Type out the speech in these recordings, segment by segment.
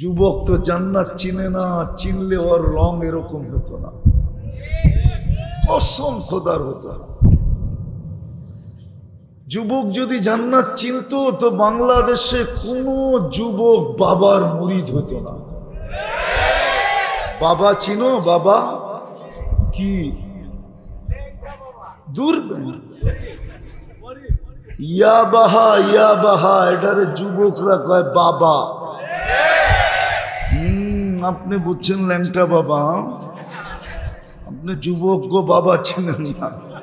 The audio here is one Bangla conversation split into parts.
যুবক তো জান্নাত চিনে না, চিনলে ওর রং এরকম হতো না। কসম খোদার হতো। যুবক যদি জান্নাত চিনতো, তো বাংলাদেশে কোনো যুবক বাবার মুরিদ হতো না। বাবা চিনো, বাবা কি? দূর ইয়া বাহা ইয়া বাহা এটারে যুবকরা কয় বাবা। আপনি বুঝছেন ল্যাংটা বাবা? আপনি যুবক গো বাবা ছিলেন না।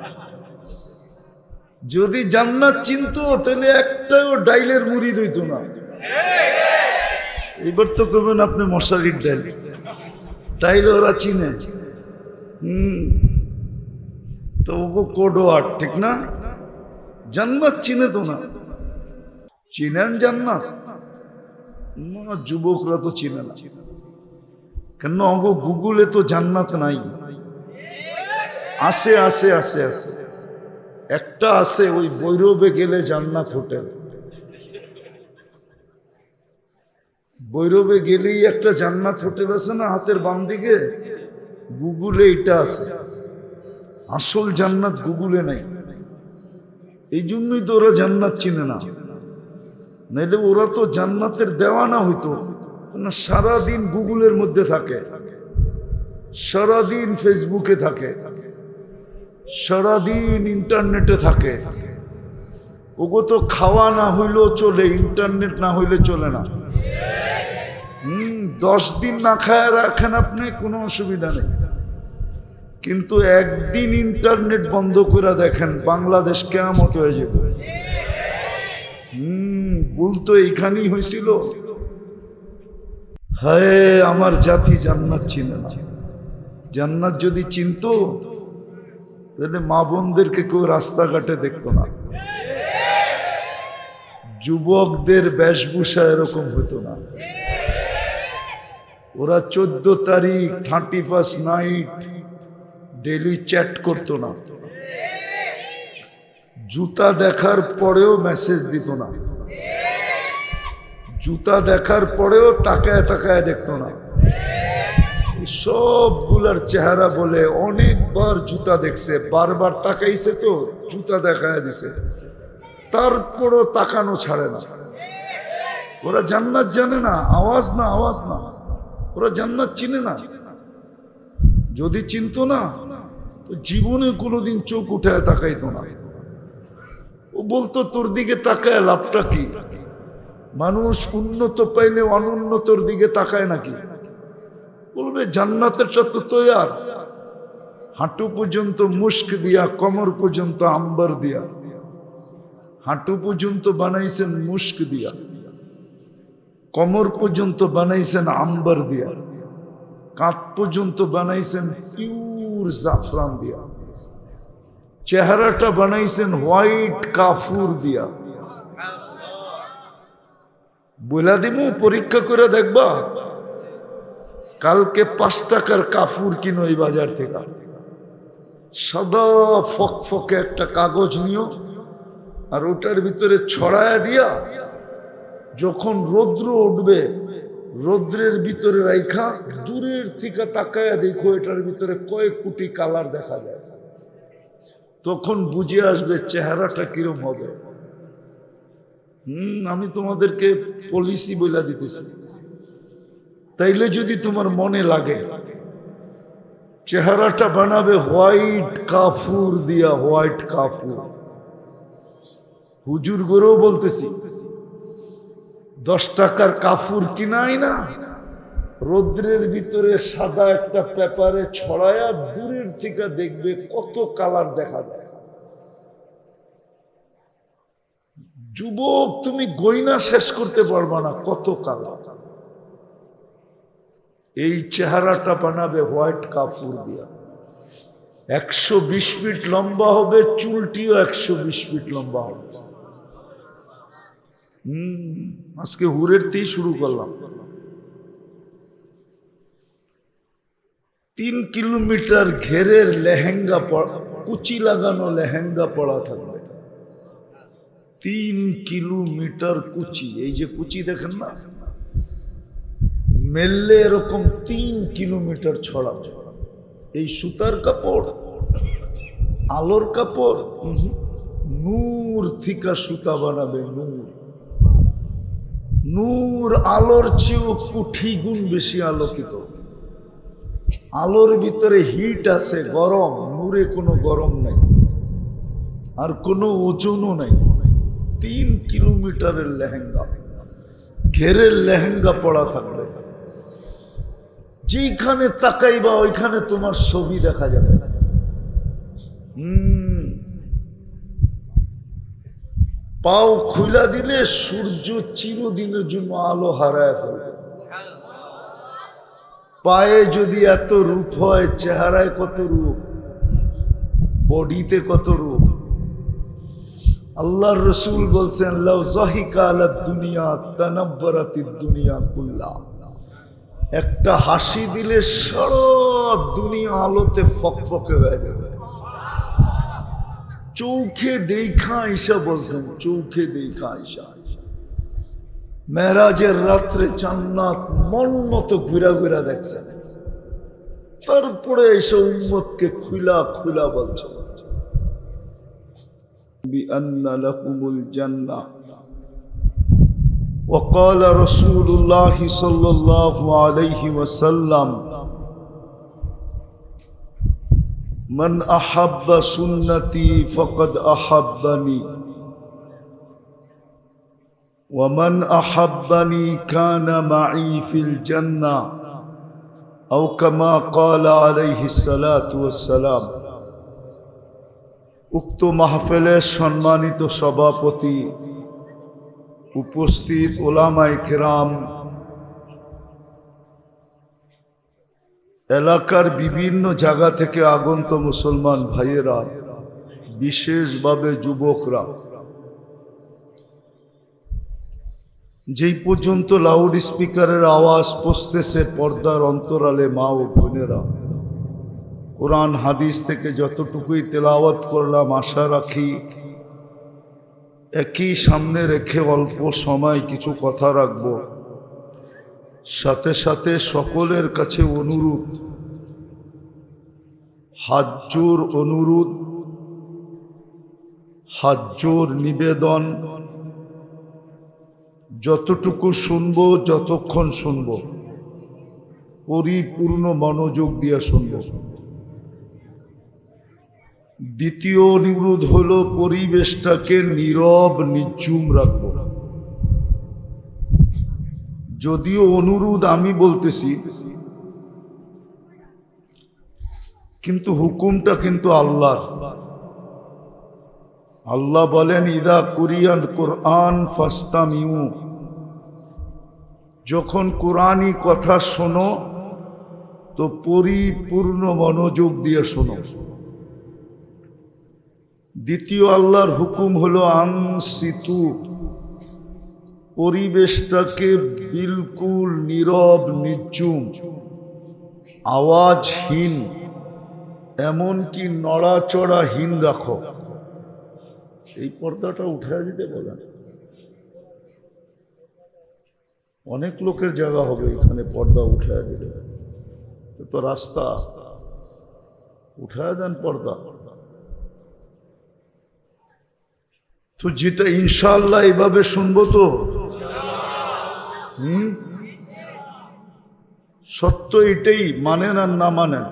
যদি জান্নাত চিনতো, তাহলে একটাও ডাইলের মুড়ি দইত না। এবার তো কবেন আপনি মশারির ডাইল। ডাইল ওরা চিনে। হুম। তো ওগো কোডোয়ার ঠিক না? জান্নাত চিনে তো না। চিনেন জান্নাত? যুবকরা তো চিনে না। কেন অগো গুগলে তো জান্নাত নাই? আসে আসে আসে আসে। একটা আছে ওই বৈরবে গেলে জান্নাত হোটেল। বৈরবে গেলেই একটা জান্নাত হোটেল আছে না হাতের বাম দিকে? গুগলে এটা আছে। আসল জান্নাত গুগলে নাই। এই জন্যই তো ওরা জান্নাত চিনে না। নাইলে ওরা তো জান্নাতের দেওয়া না হইতো। না, সারাদিন গুগলের মধ্যে থাকে। সারাদিন ফেসবুকে থাকে। সারাদিন ইন্টারনেটে থাকে। ওগো তো খাওয়া না হইলেও চলে, ইন্টারনেট না হইলে চলে না। হম, দশ দিন না খায় রাখেন আপনি, কোনো অসুবিধা নেই। কিন্তু একদিন ইন্টারনেট বন্ধ করে দেখেন, বাংলাদেশ কেমত হয়ে যাবে। হম, ভুল তো এইখানেই হয়েছিল হায়, আমার জাতি জান্নাত চিনে জান্নাত যদি চিনতো, তাহলে মা বোনদেরকে কেউ রাস্তাঘাটে দেখতো না। যুবকদের বেশভূষা এরকম হতো না। ওরা চোদ্দ তারিখ, thirty first night daily chat করতো না। জুতা দেখার পরেও মেসেজ দিত না। জুতা দেখার পরেও তাকায় তাকায় দেখতো না। সবগুলার চেহারা বলে অনেকবার জুতা দেখছে, বারবার তাকাইছে তো, জুতা দেখায় দিছে। তারপরও তাকানো ছাড়ে না। ওরা জান্নাত জানে না, আওয়াজ না আওয়াজ না। ওরা জান্নাত চিনে না। যদি চিনতো না, তো জীবনে কোনোদিন চোখ উঠায় তাকাইতো না। ও বলতো, তোর দিকে তাকায় লাভটা কি? মানুষ উন্নত পাইলে অনুন্নতর দিকে তাকায় নাকি? বলবে, জান্নাতেরটা তো তৈয়ার। হাঁটু পর্যন্ত মুস্ক দিয়া, কমর পর্যন্ত আম্বার দিয়া। হাঁটু পর্যন্ত বানাইছেন মুস্ক দিয়া। কমর পর্যন্ত বানাইছেন আম্বার দিয়া। কাঁধ পর্যন্ত বানাইছেন পিওর জাফরান দিয়া। চেহারাটা বানাইছেন হোয়াইট কাফুর দিয়া। বইলা দিমু, পরীক্ষা করে দেখবা। কালকে পাঁচ টাকার কাফুর কিনো এই বাজার থেকে। সাদা ফক ফকে একটা কাগজ নিও আর ওটার ভিতরে ছড়ায়া দিয়া যখন রৌদ্র উঠবে, রৌদ্রের ভিতরে রাইখা, দূরের থেকে তাকায়া দেখো এটার ভিতরে কয়েক কোটি কালার দেখা যায়। তখন বুঝে আসবে চেহারাটা কিরম হবে। হম, আমি তোমাদেরকে পলিসি বইলা দিতেছি। তাইলে যদি তোমার মনে লাগে, চেহারাটা বানাবে হোয়াইট কাফুর দিয়া, হোয়াইট কাফুর। হুজুর গরেও বলতেছি, দশ টাকার কাফুর কিনাই না, রৌদ্রের ভিতরে সাদা একটা পেপারে ছড়ায়া দূরের থেকে দেখবে কত কালার দেখা যায়। যুবক, তুমি গয়না শেষ করতে পারবা না, কত কালার এই চেহারাটা বানাবে হোয়াইট কাপুর দিয়া। একশো বিশ ফিট লম্বা হবে, চুলটিও একশো বিশ ফিট লম্বা হবে। হম, আজকে হুরের তেই শুরু করলাম। তিন কিলোমিটার ঘেরের লেহেঙ্গা পড়া, কুচি লাগানো লেহেঙ্গা পড়া থাকবে। তিন কিলোমিটার কুচি, এই যে কুচি দেখেন না? মেললে এরকম তিন কিলোমিটার ছড়াবে এই সুতার কাপড়, আলোর কাপড়। নূর থিকা সুতা বানাবে নূর। নূর আলোর চেয়েও কুঠি গুণ বেশি আলোকিত। আলোর ভিতরে হিট আছে, গরম। নূরে কোনো গরম নাই। আর কোনো ওজনও নাই। তিন কিলোমিটারের লেহেঙ্গা ঘেরের লেহেঙ্গা পড়া থাকবে। যেখানে তাকাইবা, ওইখানে তোমার ছবি দেখা যাবে। পাও খুলা দিলে সূর্য চিরদিনের জন্য আলো হারায় ফেলবে পায়ে যদি এত রূপ হয়, চেহারায় কত রূপ? বডিতে কত রূপ? আল্লাহর রসুল বলছেন দুনিয়া একটা হাসি দিলে সারা দুনিয়া আলোতে ফকফকে হয়ে যাবে। চৌখে দেখা ঈশা বলছেন, চৌখে দেখা ঈশা। মেরাজের রাত্রে চান্নাত মন মতো ঘুরা ঘুরা দেখছেন। তারপরে এসে উম্মতকে খুলা খুলা বলছে। بأن لهم الجنة. وقال رسول الله صلى الله عليه وسلم من أحب سنتي فقد أحبني ومن أحبني كان معي في الجنة. أو كما قال عليه الصلاة والسلام উক্ত মাহফিলের সম্মানিত সভাপতি উপস্থিত ওলামাই কেরাম, এলাকার বিভিন্ন জায়গা থেকে আগন্ত মুসলমান ভাইয়েরা, বিশেষভাবে যুবকরা, যেই পর্যন্ত লাউড স্পিকারের আওয়াজ পৌঁছতেছে পর্দার অন্তরালে মা ও বোনেরা কোরআন হাদিস থেকে যতটুকুই তেলাওয়াত করলাম, আশা রাখি একই সামনে রেখে অল্প সময় কিছু কথা রাখব। সাথে সাথে সকলের কাছে অনুরোধ, হাজ্জোর অনুরোধ, হাজ্জোর নিবেদন, যতটুকু শুনব, যতক্ষণ শুনব, পরিপূর্ণ মনোযোগ দিয়ে শুনব। দ্বিতীয় অনুরোধ হলো পরিবেশটাকে নীরব নিচুম রাখব। যদিও অনুরোধ আমি বলতেছি, কিন্তু হুকুমটা কিন্তু আল্লাহর। আল্লাহ বলেন, ইদা কুরিয়ান কোরআন ফাস্তামিউ। যখন কোরআনই কথা শোনো, তো পরিপূর্ণ মনোযোগ দিয়ে শোনো। দ্বিতীয় আল্লাহর হুকুম হলো আংসিতু পরিবেশটাকে বিলকুল নীরব নিচুম আওয়াজহীন, এমনকি নড়াচড়াহীন রাখো। এই পর্দাটা উঠে দিতে বলেন। অনেক লোকের জায়গা হবে এখানে পর্দা উঠে দিলে। তো রাস্তা। উঠায় দেন পর্দা। তো যেটা ইনশাল্লাহ এইভাবে শুনব তো? হুম? সত্য এটাই মানেন আর না মানেন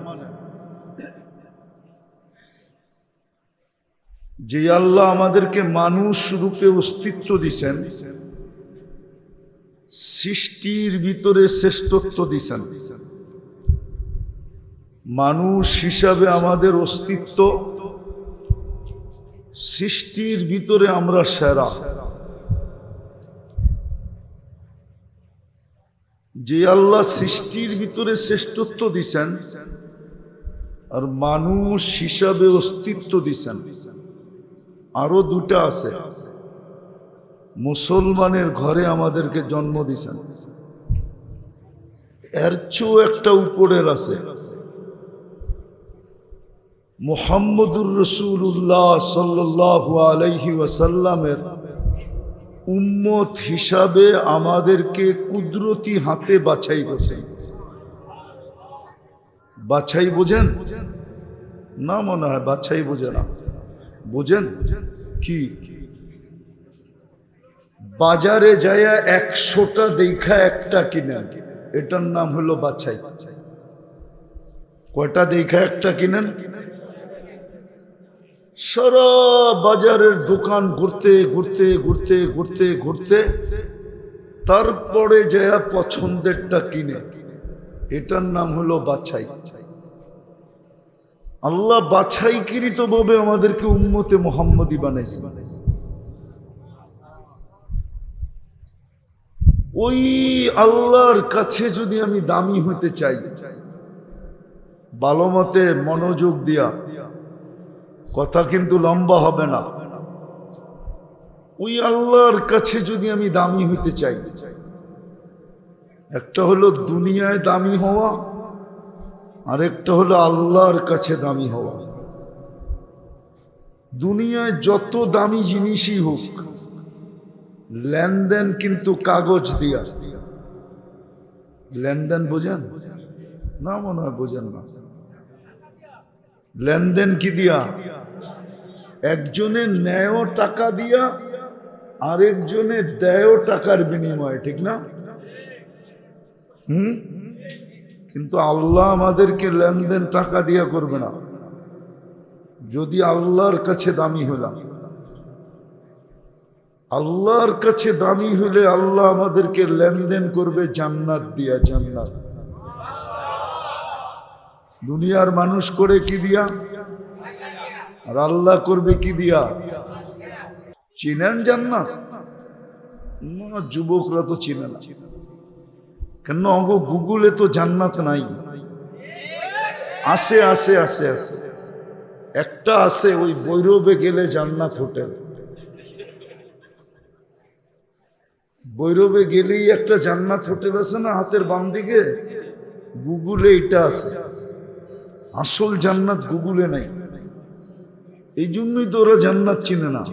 যে আল্লাহ আমাদেরকে মানুষ রূপে অস্তিত্ব দিছেন, সৃষ্টির ভিতরে শ্রেষ্ঠত্ব দিছেন। মানুষ হিসাবে আমাদের অস্তিত্ব সৃষ্টির ভিতরে আমরা সেরা। যে আল্লাহ সৃষ্টির ভিতরে শ্রেষ্ঠত্ব দিছেন, আর মানুষ হিসাবে অস্তিত্ব দিছেন। আরও দুটা আছে। মুসলমানের ঘরে আমাদেরকে জন্ম দিছেন। এর চেয়েও একটা উপরের আছে। মোহাম্মদুর রসুল্লাহ সাল্লাহ আলহি ওয়াসাল্লামের উম্মত হিসাবে আমাদেরকে কুদরতি হাতে বাছাই করছে। বাছাই বোঝেন? না মনে হয়, বাছাই বোঝে না। বোঝেন? কি? বাজারে যায় একশোটা দেখা একটা কিনেন এটার নাম হলো বাছাই। কয়টা দেখা একটা কিনেন? সারা বাজারের দোকান ঘুরতে ঘুরতে ঘুরতে ঘুরতে ঘুরতে তারপরে যায় পছন্দেরটা কিনে, এটার নাম হলো বাছাই। আল্লাহ বাছাইকৃত ভাবে আমাদেরকে উম্মতে মোহাম্মদী বানাইছে। ওই আল্লাহর কাছে যদি আমি দামি হতে চাই, ভালো মতে মনোযোগ দিয়া কথা কিন্তু লম্বা হবে না। ওই আল্লাহর কাছে যদি আমি দামি হতে চাই, একটা হলো দুনিয়ায় দামি হওয়া, আরেকটা হলো আল্লাহর কাছে দামি হওয়া। দুনিয়ায় যত দামি জিনিসই হোক, লেনদেন কিন্তু কাগজ দিয়া। লেনদেন বোঝেন? না মনে হয় বোঝেন না। লেনদেন কি দিয়া? একজনে নেয় টাকা দিয়া আরেকজনে দেয় টাকার বিনিময়ে, ঠিক না? হুম? কিন্তু আল্লাহ আমাদেরকে লেনদেন টাকা দিয়া করবে না। যদি আল্লাহর কাছে দামি হলাম আল্লাহর কাছে দামি হলে আল্লাহ আমাদেরকে লেনদেন করবে জান্নাত দিয়া জান্নাত। দুনিয়ার মানুষ করে কি দিয়া? আর আল্লাহ করবে কি দিয়া? চিনেন জান্নাত? যুবকরা তো চিনে না। কেন অগ গুগলে তো জান্নাত নাই। আসে আসে আসে আসে। একটা আছে ওই বৈরবে গেলে জান্নাত হোটেল। বৈরবে গেলেই একটা জান্নাত হোটেল আছে না, হাতের বাম দিকে? গুগলে এটা আছে। আসল জান্নাত গুগলে নাই। এই জন্যই তো ওরা জান্নাত চিনে না।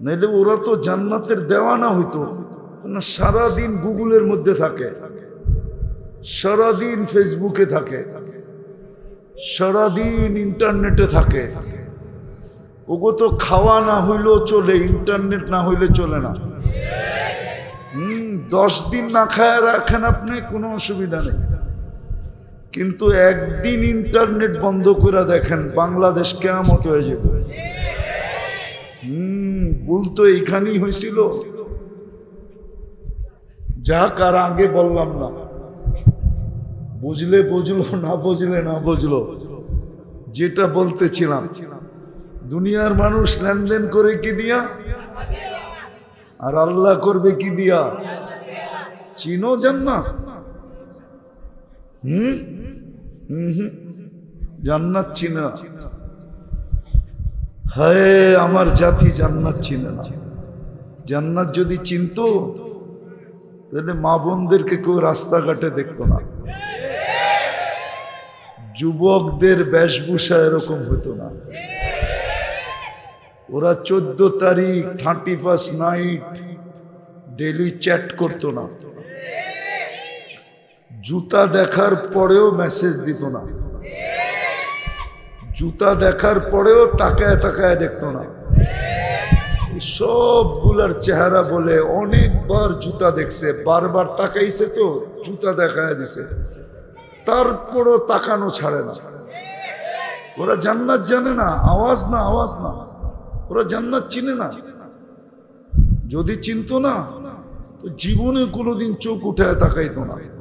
নাইলে ওরা তো জান্নাতের দেওয়ানা হইতো। না, সারাদিন গুগলের মধ্যে থাকে। সারাদিন ফেসবুকে থাকে। সারাদিন ইন্টারনেটে থাকে। ওগো তো খাওয়া না হইলেও চলে, ইন্টারনেট না হইলে চলে না। হম, দশ দিন না খায় রাখেন আপনি, কোনো অসুবিধা নেই। কিন্তু একদিন ইন্টারনেট বন্ধ করে দেখেন বাংলাদেশ কেমত হয়ে যাবে। হম, ভুল তো এইখানেই হয়েছিল। যা কার আগে বললাম না। বুঝলে বুঝলো, না বুঝলে না বুঝলো। যেটা বলতেছিলাম, দুনিয়ার মানুষ লেনদেন করে কি দিয়া? আর আল্লাহ করবে কি দিয়া? চিনো জান্নাত? হুম? হুম। জান্নাত চিনে না। হায়, আমার জাতি জান্নাত চিনে না। জান্নাত যদি চিনতো, তাহলে মা বোনদেরকে কেউ রাস্তাঘাটে দেখতো না। যুবকদের বেশভূষা এরকম হতো না। ওরা চোদ্দ তারিখ, thirty first night daily chat করতো না। জুতা দেখার পরেও মেসেজ দিত না। জুতা দেখার পরেও তাকায় তাকায় দেখতো না। সবগুলার চেহারা বলে অনেকবার জুতা দেখছে, বারবার তাকাইছে তো, জুতা দেখায় দিছে। তারপরও তাকানো ছাড়ে না। ওরা জান্নাত জানে না, আওয়াজ না আওয়াজ না। ওরা জান্নাত চিনে না। যদি চিনত না, তো জীবনে কোনোদিন চোখ উঠায় তাকাইতো না।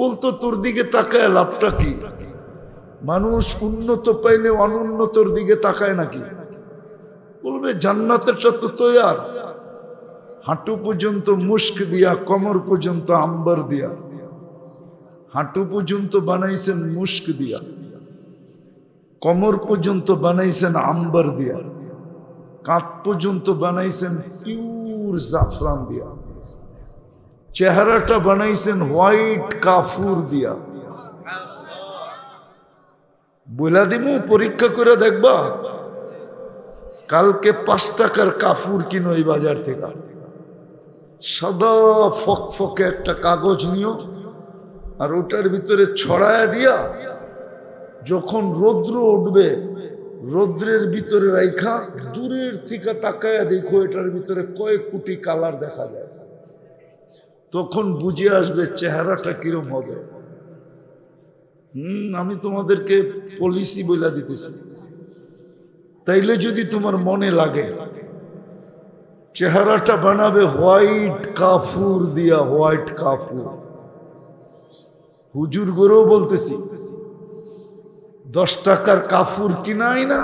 বলতো, তোর দিকে তাকায় লাভটা কি? মানুষ উন্নত পাইলে অনুন্নতর দিকে তাকায় নাকি? বলবে, জান্নাতেরটা তো তৈয়ার। হাঁটু পর্যন্ত মুস্ক দিয়া, কমর পর্যন্ত আম্বার দিয়া। হাঁটু পর্যন্ত বানাইছেন মুস্ক দিয়া। কমর পর্যন্ত বানাইছেন আম্বার দিয়া। কাঁধ পর্যন্ত বানাইছেন পিওর জাফরান দিয়া। চেহারাটা বানাইছেন হোয়াইট কাফুর দিয়া। বইলা দিমু, পরীক্ষা করে দেখবা, কালকে পাঁচ টাকার কাফুর কিনো এই বাজার থেকে। সাদা ফক ফকে একটা কাগজ নিও, আর ওটার ভিতরে ছড়ায়া দিয়া, যখন রৌদ্র উঠবে, রৌদ্রের ভিতরে রাইখা, দূরের থেকে তাকায়া দেখো, এটার ভিতরে কয়েক কোটি কালার দেখা যায়। তখন বুঝে আসবে চেহারাটা কিরম হবে। হুম, আমি তোমাদেরকে পলিসি বইলা দিতেছি। তাইলে যদি তোমার মনে লাগে, চেহারাটা বানাবে হোয়াইট কাফুর দিয়া, হোয়াইট কাফুর। হুজুর গরেও বলতেছি, দশ টাকার কাফুর কিনাই না।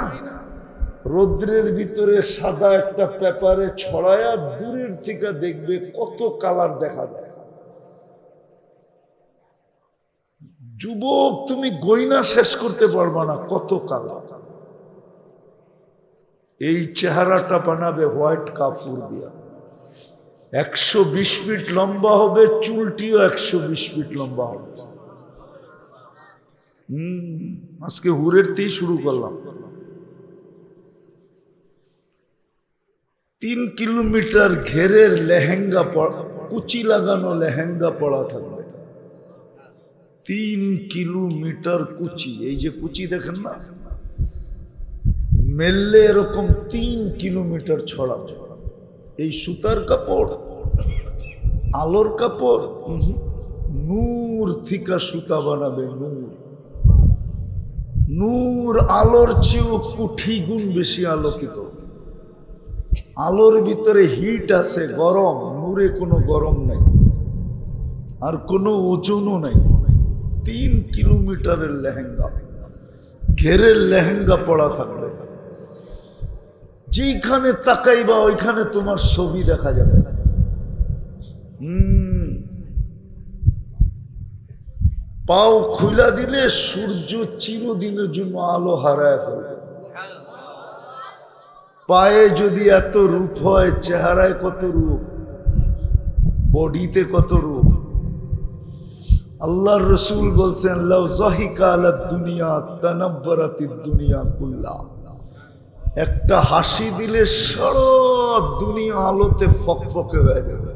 রৌদ্রের ভিতরে সাদা একটা পেপারে ছড়ায়া দূরের থেকে দেখবে কত কালার দেখা যায়। যুবক, তুমি গয়না শেষ করতে পারবা না, কত কালার। এই চেহারাটা বানাবে হোয়াইট কাপুর দিয়া। একশো বিশ ফিট লম্বা হবে, চুলটিও একশো বিশ ফিট লম্বা হবে। হম, আজকে হুরের শুরু করলাম। তিন কিলোমিটার ঘেরের লেহেঙ্গা পড়া, কুচি লাগানো লেহেঙ্গা পড়া থাকবে। তিন কিলোমিটার কুচি, এই যে কুচি দেখেন না? মেললে এরকম তিন কিলোমিটার ছড়া এই সুতার কাপড়, আলোর কাপড়। নূর থিকা সুতা বানাবে নূর। নূর আলোর চেয়েও কুঠি গুণ বেশি আলোকিত। আলোর ভিতরে হিট আছে, গরম। নূরে কোনো গরম নাই। আর কোনো ওজনও নাই। তিন কিলোমিটারের লেহেঙ্গা। ঘেরের লেহেঙ্গা পড়া থাকবে। যেখানে তাকাইবা, ওইখানে তোমার ছবি দেখা যাবে। হম। পাও খুলা দিলে সূর্য চিরদিনের জন্য আলো হারায় ফেলবে পায়ে যদি এত রূপ হয়, চেহারায় কত রূপ? বডিতে কত রূপ? আল্লাহর রসুল বলছেন দুনিয়া তানাব্বারাতিদ দুনিয়া কুল্লা। একটা হাসি দিলে সারা দুনিয়া আলোতে ফকফকে হয়ে যাবে।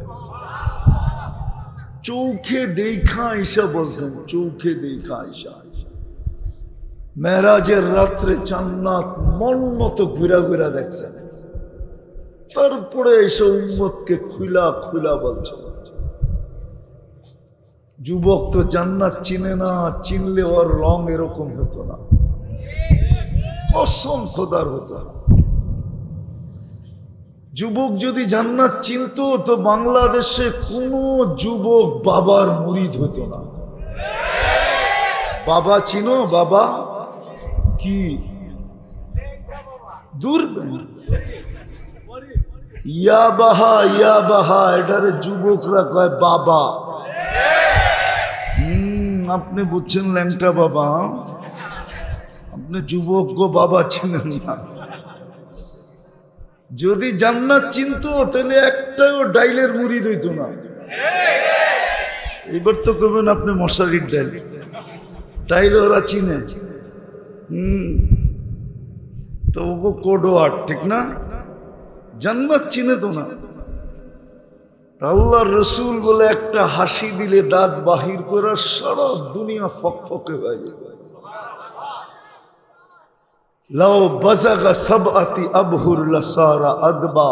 চৌখে দেখা ঈশা বলছেন, চৌখে দেখা ঈশা। মেরাজের রাত্রে জান্নাত মন মতো ঘুরা ঘুরা দেখছেন তারপরে এসে উম্মতকে খুলা খুলা বলছে। যুবক তো জান্নাত চিনে না, চিনলে ওর রং এরকম হতো না। কসম খোদার হতো। যুবক যদি জান্নাত চিনতো তো বাংলাদেশে কোনো যুবক বাবার মুরিদ হতো না। বাবা চিনো, বাবা কি? দূর? ইয়া বাহা ইয়া বাহা এটারে যুবকরা কয় বাবা। হুম, আপনি বুঝছেন ল্যাংটা বাবা? আপনি যুবক গো বাবা ছিলেন না। যদি জান্নাত চিনত, তাহলে একটাও ডাইলের মুড়ি দইত না। এবার তো কবেন আপনি মশারির ডাইল। ডাইল ওরা চিনে। হুম তো ও কোডোয়ার ঠিক না জান্নাত চিনে তো না আল্লাহ রসুল বলে একটা হাসি দিলে দাঁত বাহির করার সারা দুনিয়া ফকফকে হয়ে যেত লাও বাজাগা সব আতি আবহুর লাসারা আদবা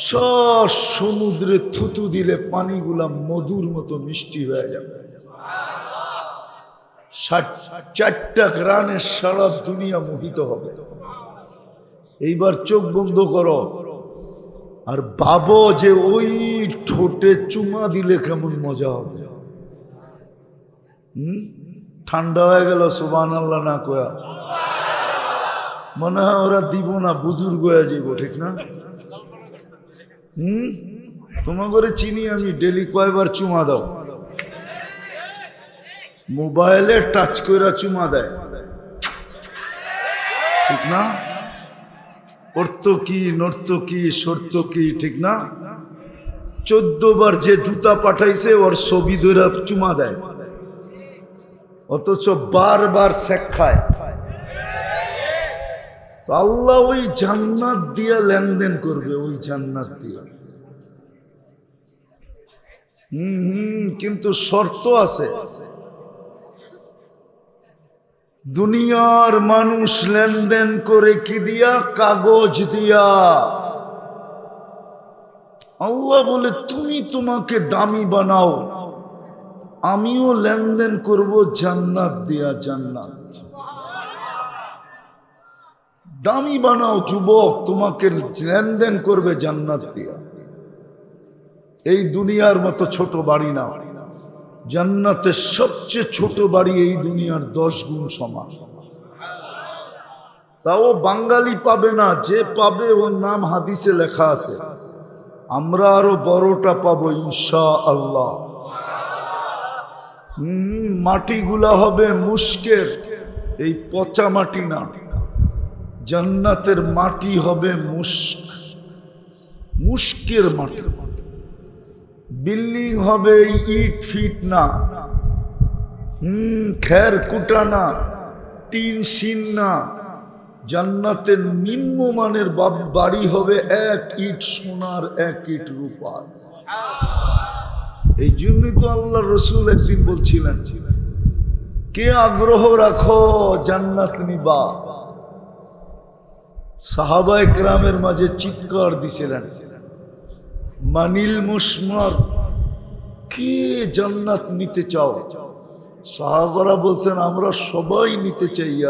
সব সমুদ্রে থুতু দিলে পানিগুলা মধুর মতো মিষ্টি হয়ে যাবে চারটা গ্রানে সারা দুনিয়া মোহিত হবে। এইবার চোখ বন্ধ করো। আর ভাবো যে ওই ঠোঁটে চুমা দিলে কেমন মজা হবে। হুম? ঠান্ডা হয়ে গেল সুবান আল্লাহ না কয়া। মনে হয় ওরা দিব না, বুজুর্গ হয়ে যাব, ঠিক না? হুম? তোমার করে চিনি আমি, ডেলি কয়বার চুমা দাও। মোবাইলে টাচ করে চুমা দেয়। ঠিক না? অর্থ কি নর্ত কি সর্ত কি, ঠিক না? চোদ্দ বার যে জুতা পাঠাইছে, ওর ছবি ধরে চুমা দেয়। অথচ বারবার শেখ খায়। তো আল্লাহ ওই জান্নাত দিয়া লেনদেন করবে, ওই জান্নাত দিয়া। হুম হুম, কিন্তু শর্ত আছে। দুনিয়ার মানুষ লেনদেন করে কি দিয়া? কাগজ দিয়া। আল্লাহ বলে, তুমি তোমাকে দামি বানাও। আমিও লেনদেন করব জান্নাত দিয়া জান্নাত। দামি বানাও, যুবক, তোমাকে লেনদেন করবে জান্নাত দিয়া। এই দুনিয়ার মতো ছোট বাড়ি না। জান্নাতের সবচেয়ে ছোট বাড়ি এই দুনিয়ার দশ গুণ সমান। তাও বাঙালি পাবে না, যে পাবে ওর নাম হাদিসে লেখা আছে। আমরা আরও বড়টা পাবো ইনশা আল্লাহ মাটিগুলা হবে মুস্কের এই পচা মাটি না। জান্নাতের মাটি হবে মুস্ক মুস্কের মাটি। বিল্ডিং হবে ইট ফিট না। হুম, খের কুটা না টিন শিন না। জান্নাতের নিম্নমানের বাড়ি হবে এক ইট সোনার, এক ইট রূপার। এই জন্যই তো আল্লাহ রসুল একদিন বলছিলেন, কে আগ্রহ রাখো, জান্নাত নিবা। সাহাবায় গ্রামের মাঝে চিৎকার দিছিলেন। মানিল মুসমার কে জান্নাত নিতে চাও? সাহাবারা বলছেন, আমরা সবাই নিতে চাই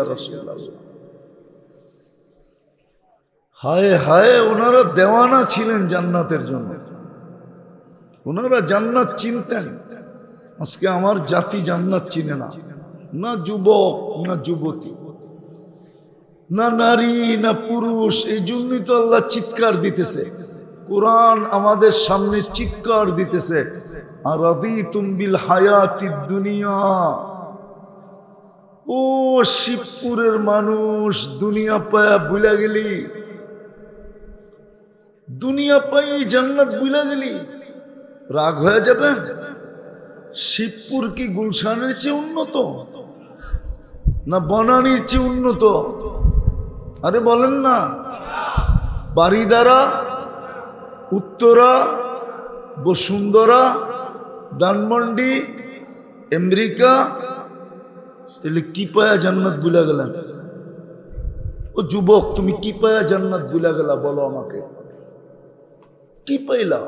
হায় হায়, ওনারা দেওয়ানা ছিলেন জান্নাতের জন্য। ওনারা জান্নাত চিনতেন। আজকে আমার জাতি জান্নাত চিনে না। না যুবক, না যুবতী। না নারী, না পুরুষ, এই জন্যই তো আল্লাহ চিৎকার দিতেছে। কোরআন আমাদের সামনে চিৎকার দিতেছে। আর তুমবিল হায়াতি দুনিয়া। ও শিবপুরের মানুষ, দুনিয়া পায়া বুলা গেলি। দুনিয়া পাই জান্নাত বুলা গেলি। রাগ হয়ে যাবে? শিবপুর কি গুলশানের চেয়ে উন্নত? না বনানীর চেয়ে উন্নত? আরে বলেন না। বারিদারা উত্তরা, বসুন্ধরা, ধানমন্ডি, আমেরিকা, তাহলে কি পায়া জান্নাত বুলা গেলেন ও যুবক, তুমি কি পায়া জান্নাত বুলা গেলা? বলো আমাকে। কি পাইলা?